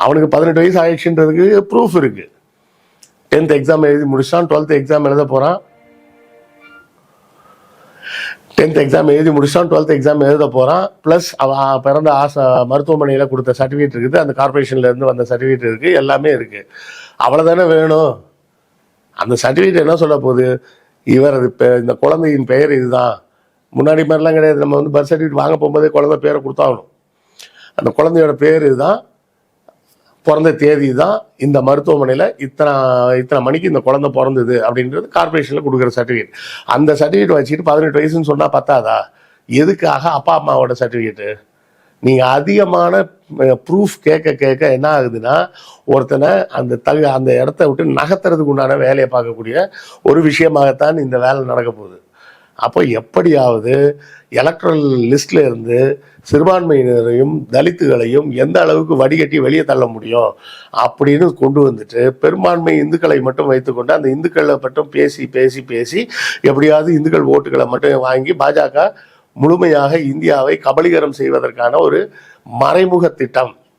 அவனுக்கு பதினெட்டு வயசு ஆயிடுச்சுன்றதுக்கு ப்ரூஃப் இருக்கு. டென்த் எக்ஸாம் எழுதி முடிச்சான் டுவெல்த் எக்ஸாம் எழுத போறான். டென்த் எக்ஸாம் எழுதி முடிச்சான் டுவெல்த் எக்ஸாம் எழுத போறான். ப்ளஸ் அவன் பிறந்த ஆசை மருத்துவமனையில் கொடுத்த சர்டிஃபிகேட் இருக்குது. அந்த கார்பரேஷன்ல இருந்து வந்த சர்டிஃபிகேட் இருக்கு. எல்லாமே இருக்கு. அவ்வளவுதானே வேணும்? அந்த சர்டிஃபிகேட் என்ன சொல்ல போகுது? இவர் அது இந்த குழந்தையின் பெயர் இதுதான். முன்னாடி மாதிரிலாம் கிடையாது. நம்ம வந்து பர்த் சர்டிஃபிகேட் வாங்க போகும்போதே குழந்தை பேரை கொடுத்தாகணும். அந்த குழந்தையோட பேர் இதுதான். பிறந்த தேதி தான் இந்த மருத்துவமனையில் இத்தனை இத்தனை மணிக்கு இந்த குழந்தை பிறந்தது அப்படின்றது கார்பரேஷனில் கொடுக்குற சர்டிஃபிகேட் அந்த சர்டிஃபிகேட் வச்சுட்டு பதினெட்டு வயசுன்னு சொன்னால் பத்தாதா? எதுக்காக அப்பா அம்மாவோட சர்டிஃபிகேட்டு நீங்கள் அதிகமான ப்ரூஃப் கேட்க கேட்க என்ன ஆகுதுன்னா ஒருத்தனை அந்த தகு அந்த இடத்த விட்டு நகர்த்துறதுக்கு உண்டான வேலையை பார்க்கக்கூடிய ஒரு விஷயமாகத்தான் இந்த வேலை நடக்க போகுது. அப்போ எப்படியாவது எலக்ட்ரல் லிஸ்ட்ல இருந்து சிறுபான்மையினரையும் தலித்துகளையும் எந்த அளவுக்கு வடிகட்டி வெளியே தள்ள முடியும் அப்படின்னு கொண்டு வந்துட்டு பெரும்பான்மை இந்துக்களை மட்டும் வைத்துக்கொண்டு அந்த இந்துக்களை மட்டும் பேசி பேசி பேசி எப்படியாவது இந்துக்கள் ஓட்டுகளை மட்டும் வாங்கி பாஜக முழுமையாக இந்தியாவை கபலீகரம் செய்வதற்கான ஒரு மறைமுக திட்டம்.